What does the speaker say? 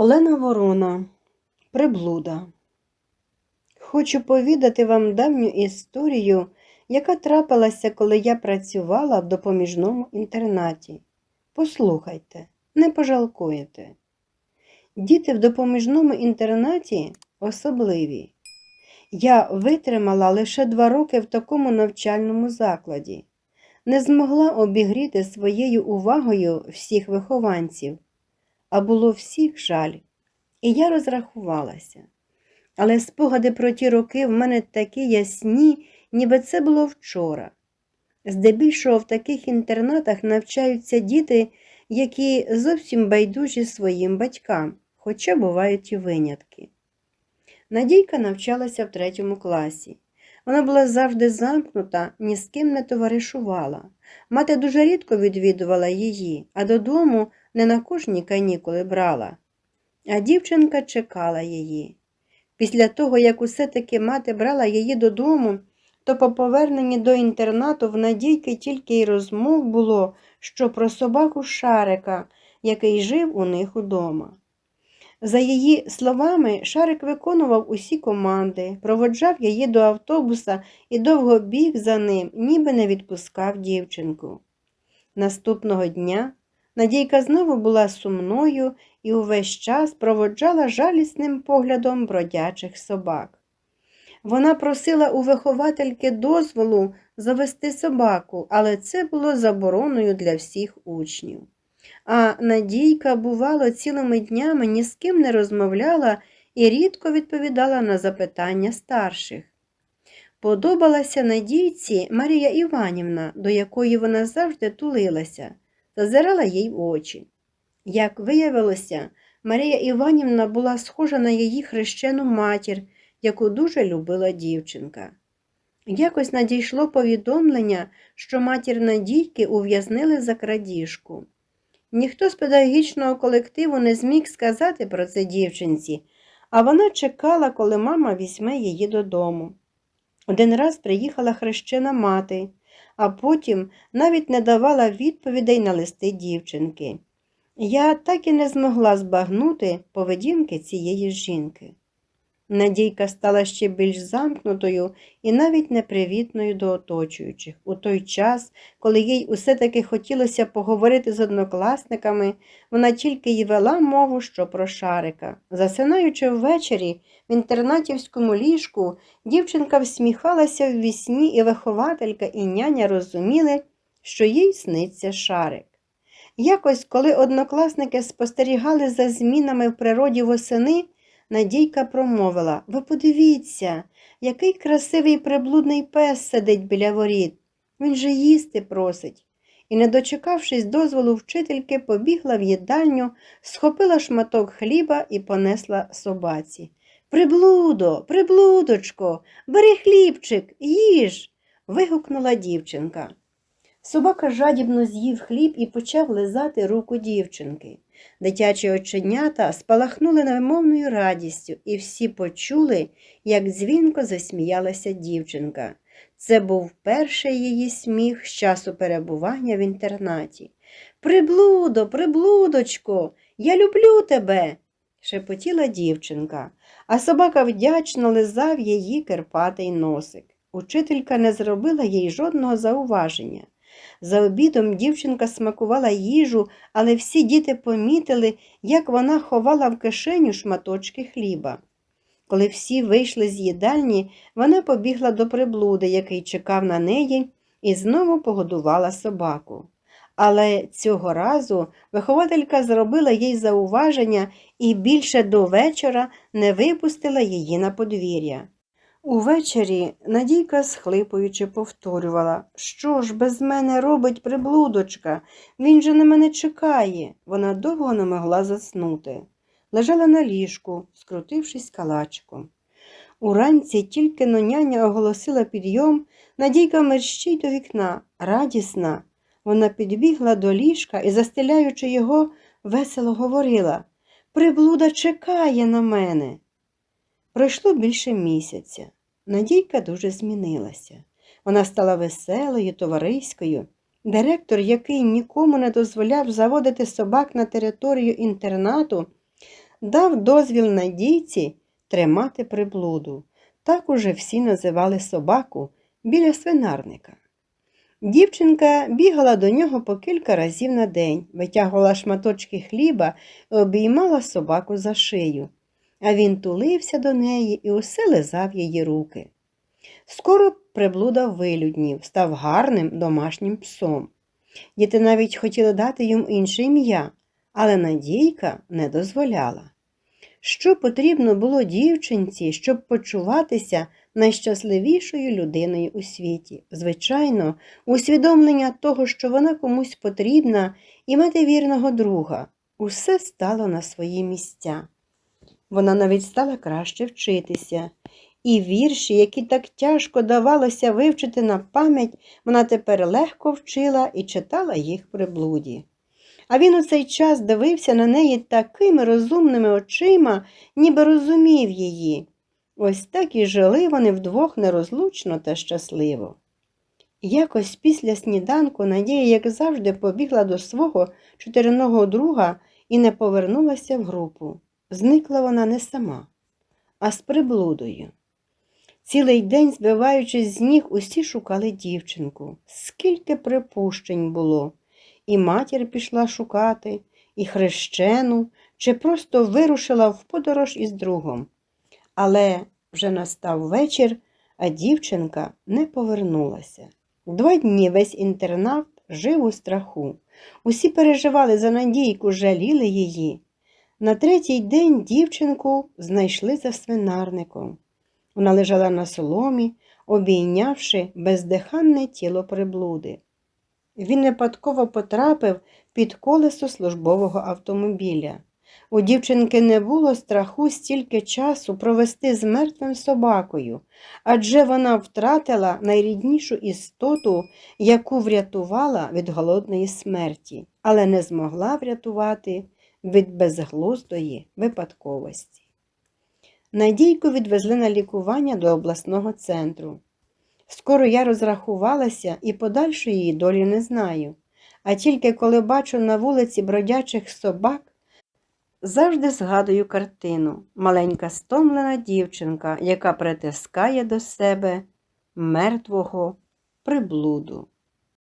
Олена Ворона, Приблуда. Хочу повідати вам давню історію, яка трапилася, коли я працювала в допоміжному інтернаті. Послухайте, не пожалкуєте. Діти в допоміжному інтернаті особливі. Я витримала лише два роки в такому навчальному закладі, не змогла обігріти своєю увагою всіх вихованців а було всіх жаль. І я розрахувалася. Але спогади про ті роки в мене такі ясні, ніби це було вчора. Здебільшого в таких інтернатах навчаються діти, які зовсім байдужі своїм батькам, хоча бувають і винятки. Надійка навчалася в третьому класі. Вона була завжди замкнута, ні з ким не товаришувала. Мати дуже рідко відвідувала її, а додому не на кожні канікули брала. А дівчинка чекала її. Після того, як усе таки мати брала її додому, то по поверненні до інтернату в Надійки тільки й розмов було, що про собаку Шарика, який жив у них удома. За її словами, Шарик виконував усі команди, проводжав її до автобуса і довго біг за ним, ніби не відпускав дівчинку. Наступного дня Надійка знову була сумною і увесь час проводжала жалісним поглядом бродячих собак. Вона просила у виховательки дозволу завести собаку, але це було забороною для всіх учнів. А Надійка, бувало, цілими днями ні з ким не розмовляла і рідко відповідала на запитання старших. Подобалася Надійці Марія Іванівна, до якої вона завжди тулилася, зазирала їй в очі. Як виявилося, Марія Іванівна була схожа на її хрещену матір, яку дуже любила дівчинка. Якось надійшло повідомлення, що матір Надійки ув'язнили за крадіжку. Ніхто з педагогічного колективу не зміг сказати про це дівчинці, а вона чекала, коли мама візьме її додому. Один раз приїхала хрещена мати, а потім навіть не давала відповідей на листи дівчинки. Я так і не змогла збагнути поведінки цієї жінки. Надійка стала ще більш замкнутою і навіть непривітною до оточуючих. У той час, коли їй усе таки хотілося поговорити з однокласниками, вона тільки й вела мову, що про шарика. Засинаючи ввечері в інтернатівському ліжку, дівчинка всміхалася в вісні, і вихователька і няня розуміли, що їй сниться шарик. Якось, коли однокласники спостерігали за змінами в природі восени, Надійка промовила Ви подивіться, який красивий приблудний пес сидить біля воріт. Він же їсти просить. І, не дочекавшись дозволу вчительки, побігла в їдальню, схопила шматок хліба і понесла собаці. Приблудо, приблудочко, бери хлібчик, їж. вигукнула дівчинка. Собака жадібно з'їв хліб і почав лизати руку дівчинки. Дитячі оченята спалахнули невимовною радістю, і всі почули, як дзвінко засміялася дівчинка. Це був перший її сміх з часу перебування в інтернаті. Приблудо, приблудочко, я люблю тебе, шепотіла дівчинка, а собака вдячно лизав її кирпатий носик. Учителька не зробила їй жодного зауваження. За обідом дівчинка смакувала їжу, але всі діти помітили, як вона ховала в кишеню шматочки хліба. Коли всі вийшли з їдальні, вона побігла до приблуди, який чекав на неї, і знову погодувала собаку. Але цього разу вихователька зробила їй зауваження і більше до вечора не випустила її на подвір'я. Увечері Надійка, схлипуючи, повторювала, що ж без мене робить приблудочка, він же на мене чекає. Вона довго не могла заснути. Лежала на ліжку, скрутившись калачком. Уранці тільки но няня оголосила підйом, Надійка мерщій до вікна, радісна. Вона підбігла до ліжка і, застеляючи його, весело говорила Приблуда чекає на мене. Пройшло більше місяця. Надійка дуже змінилася. Вона стала веселою, товариською. Директор, який нікому не дозволяв заводити собак на територію інтернату, дав дозвіл надійці тримати приблуду. Так уже всі називали собаку біля свинарника. Дівчинка бігала до нього по кілька разів на день, витягувала шматочки хліба і обіймала собаку за шию, а він тулився до неї і усе лизав її руки. Скоро приблуда вилюднів, став гарним домашнім псом. Діти навіть хотіли дати йому інше ім'я, але Надійка не дозволяла. Що потрібно було дівчинці, щоб почуватися найщасливішою людиною у світі? Звичайно, усвідомлення того, що вона комусь потрібна, і мати вірного друга, усе стало на свої місця. Вона навіть стала краще вчитися, і вірші, які так тяжко давалося вивчити на пам'ять, вона тепер легко вчила і читала їх при блуді. А він у цей час дивився на неї такими розумними очима, ніби розумів її. Ось так і жили вони вдвох нерозлучно та щасливо. Якось після сніданку Надія, як завжди, побігла до свого чотириного друга і не повернулася в групу. Зникла вона не сама, а з приблудою. Цілий день, збиваючись з ніг, усі шукали дівчинку. Скільки припущень було. І матір пішла шукати, і хрещену, чи просто вирушила в подорож із другом. Але вже настав вечір, а дівчинка не повернулася. Два дні весь інтернат жив у страху. Усі переживали за Надійку, жаліли її. На третій день дівчинку знайшли за свинарником. Вона лежала на соломі, обійнявши бездиханне тіло приблуди. Він випадково потрапив під колесо службового автомобіля. У дівчинки не було страху стільки часу провести з мертвим собакою, адже вона втратила найріднішу істоту, яку врятувала від голодної смерті, але не змогла врятувати від безглуздої випадковості. Надійку відвезли на лікування до обласного центру. Скоро я розрахувалася і подальшої її долі не знаю, а тільки коли бачу на вулиці бродячих собак, завжди згадую картину маленька стомлена дівчинка, яка притискає до себе мертвого приблуду.